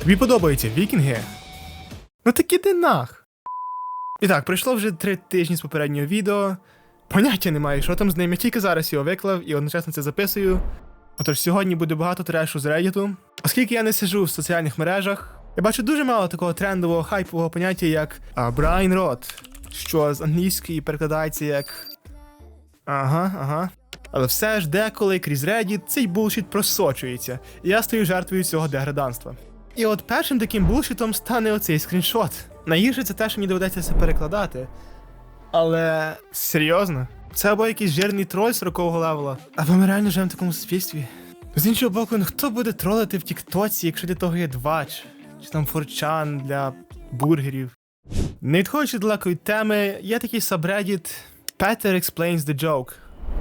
Тобі подобаються вікінги? Ну так іди нах. І так, пройшло вже три тижні з попереднього відео. Поняття немає, що там з ним. Я тільки зараз його виклав і одночасно це записую. Отож, сьогодні буде багато трешу з Reddit. Оскільки я не сиджу в соціальних мережах, я бачу дуже мало такого трендового хайпового поняття, як а, Брайан Рот, що з англійської перекладається як. Ага, ага. Але все ж деколи крізь Reddit цей булшіт просочується, і я стою жертвою цього деграданства. І от першим таким булшітом стане оцей скріншот. Найгірше це те, що мені доведеться це перекладати. Але серйозно? Це або якийсь жирний троль 40-го левела, або ми реально живемо в такому суспільстві. З іншого боку, ну хто буде тролити в Тіктоці, якщо для того є двач, чи там форчан для бургерів. Не відходячи далеко від теми, є такий сабредіт Peter Explains the Joke,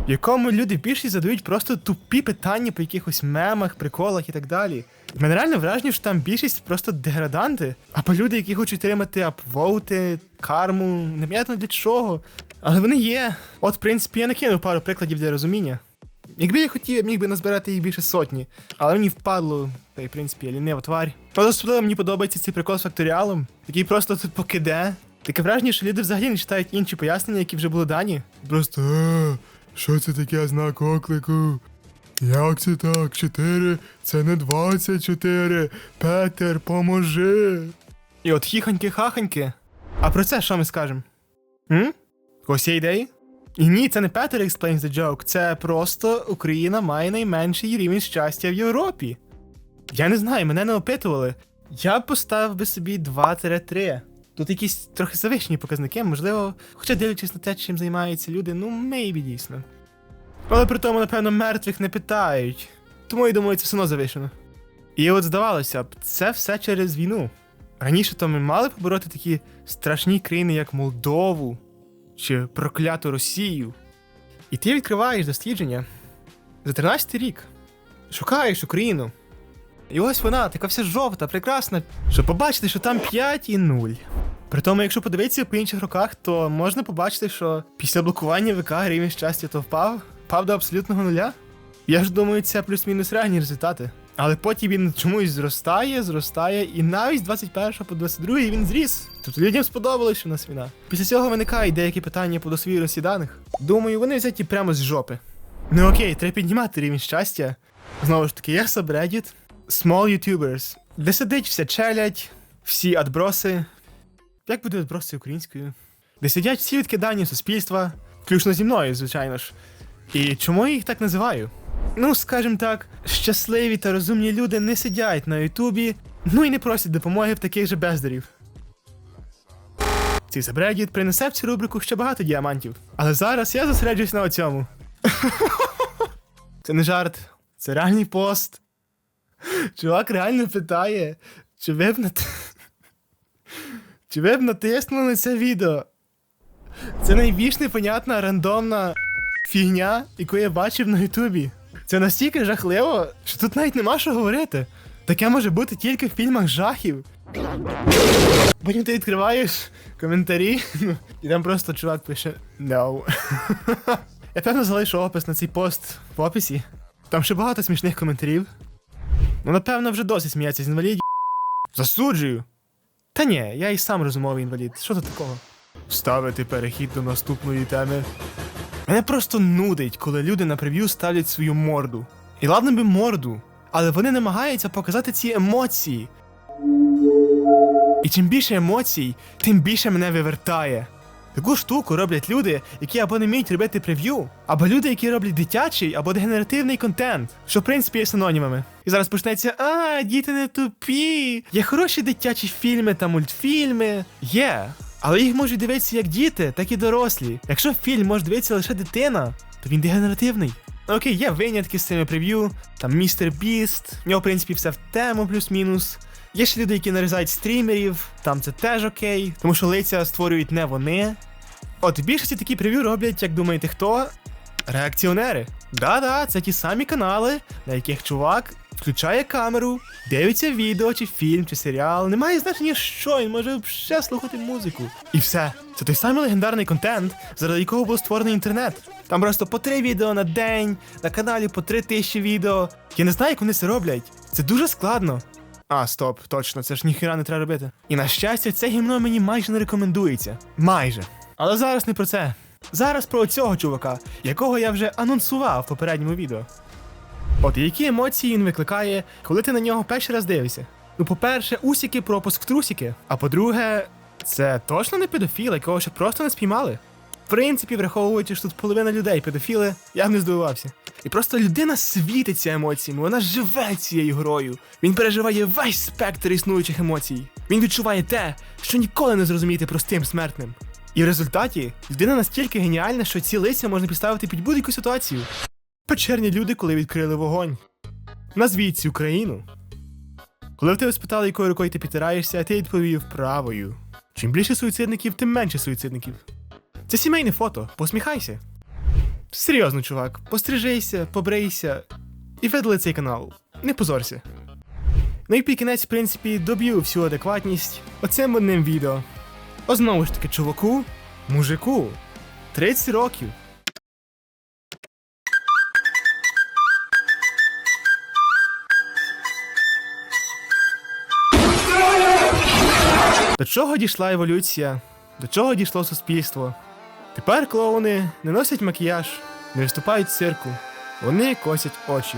в якому люди більшість задають просто тупі питання по якихось мемах, приколах і так далі. В Мене реально враження, що там більшість просто деграданти, або люди, які хочуть отримати апвоути, карму, непонятно для чого. Але вони є. От, в принципі, я накинув пару прикладів для розуміння. Якби я хотів, я міг би назбирати їх більше сотні, але мені впадло, та й в принципі я лінива тварь. Але особливо мені подобається цей прикол з факторіалом, який просто тут покиде. Таке враження, що люди взагалі не читають інші пояснення, які вже були дані. Просто «Е, що це таке знак оклику? Як це так? 4? Це не 24. Петер, поможи. І от хіхоньки-хахоньки. А про це що ми скажемо? М? Ось є ідеї? І ні, це не Петер explains the joke, це просто Україна має найменший рівень щастя в Європі. Я не знаю, мене не опитували. Я б поставив би собі 2-3. Тут якісь трохи завищені показники, можливо, хоча дивлячись на те, чим займаються люди, ну, мейбі дійсно. Але при тому, напевно, мертвих не питають. Тому я думаю, це все одно завишено. І от здавалося б, це все через війну. Раніше то ми мали побороти такі страшні країни, як Молдову чи прокляту Росію. І ти відкриваєш дослідження за 13 рік. Шукаєш Україну. І ось вона, така вся жовта, прекрасна, щоб побачити, що там 5 і 0. При тому, якщо подивитися по інших роках, то можна побачити, що після блокування ВК рівень щастя то впав, впав до абсолютного нуля. Я ж думаю, це плюс-мінус реальні результати. Але потім він чомусь зростає, зростає, і навіть з 21 по 22 він зріс. Тобто людям сподобалось, що в нас війна. Після цього виникають деякі питання по досвідності даних. Думаю, вони взяті прямо з жопи. Ну окей, треба піднімати рівень щастя. Знову ж таки, є subreddit Small YouTubers, де сидить вся челядь, всі адброси. Як буде адброси українською? Де сидять всі відкидання суспільства, включно зі мною, звичайно ж. І чому я їх так називаю? Ну, скажімо так, щасливі та розумні люди не сидять на Ютубі, ну і не просять допомоги в таких же бездарів. Цей забредіт принесе в цю рубрику ще багато діамантів. Але зараз я зосереджуюсь на оцьому. Це не жарт, це реальний пост. Чувак реально питає, чи ви б нат... Чи ви б натиснули на це відео? Це найбільш непонятна рандомна фігня, яку я бачив на Ютубі. Це настільки жахливо, що тут навіть нема що говорити. Таке може бути тільки в фільмах жахів. Потім ти відкриваєш коментарі, і там просто чувак пише No. Я певно залишу опис на цей пост в описі. Там ще багато смішних коментарів. Ну, напевно, вже досить сміятися з інвалідів. Засуджую. Та ні, я і сам розумовий інвалід. Що тут такого? Ставити перехід до наступної теми. Мене просто нудить, коли люди на прев'ю ставлять свою морду. І ладно би морду, але вони намагаються показати ці емоції. І чим більше емоцій, тим більше мене вивертає. Таку штуку роблять люди, які або не вміють робити прев'ю, або люди, які роблять дитячий або дегенеративний контент, що в принципі є синонімами. І зараз почнеться: а, діти не тупі. Є хороші дитячі фільми та мультфільми. Є. Але їх можуть дивитися як діти, так і дорослі. Якщо фільм може дивитися лише дитина, то він дегенеративний. Ну, Окей, є винятки з цими прев'ю, там містер Біст, в нього, в принципі, все в тему плюс-мінус. Є ще люди, які нарізають стрімерів, там це теж окей, тому що лиця створюють не вони. От в більшості такі прев'ю роблять, як думаєте, хто? Реакціонери. Да-да, це ті самі канали, на яких чувак включає камеру, дивиться відео, чи фільм, чи серіал. Немає значення, що він може ще слухати музику. І все. Це той самий легендарний контент, заради якого був створений інтернет. Там просто по три відео на день, на каналі по три тисячі відео. Я не знаю, як вони це роблять. Це дуже складно. А, стоп, точно, це ж ніхіра не треба робити. І на щастя, це гімно мені майже не рекомендується. Майже. Але зараз не про це. Зараз про цього чувака, якого я вже анонсував в попередньому відео. От які емоції він викликає, коли ти на нього перший раз дивишся? Ну, по-перше, усіки пропуск трусики. А по-друге, це точно не педофіл, якого ще просто не спіймали. В принципі, враховуючи, що тут половина людей педофіли, я б не здивувався. І просто людина світиться емоціями, вона живе цією грою. Він переживає весь спектр існуючих емоцій. Він відчуває те, що ніколи не зрозуміти простим смертним. І в результаті людина настільки геніальна, що ці лиця можна підставити під будь-яку ситуацію. Печерні люди, коли відкрили вогонь. Назвіть цю країну. Коли в тебе спитали, якою рукою ти підтираєшся, ти відповів правою. Чим більше суїцидників, тим менше суїцидників. Це сімейне фото, посміхайся. Серйозно, чувак, пострижися, побрийся і видали цей канал. Не позорся. Ну і кінець, в принципі, доб'ю всю адекватність оцим одним відео. О, знову ж таки, чуваку, мужику, 30 років. До чого дійшла еволюція? До чого дійшло суспільство? Тепер клоуни не носять макіяж, не виступають в цирку, вони косять очі.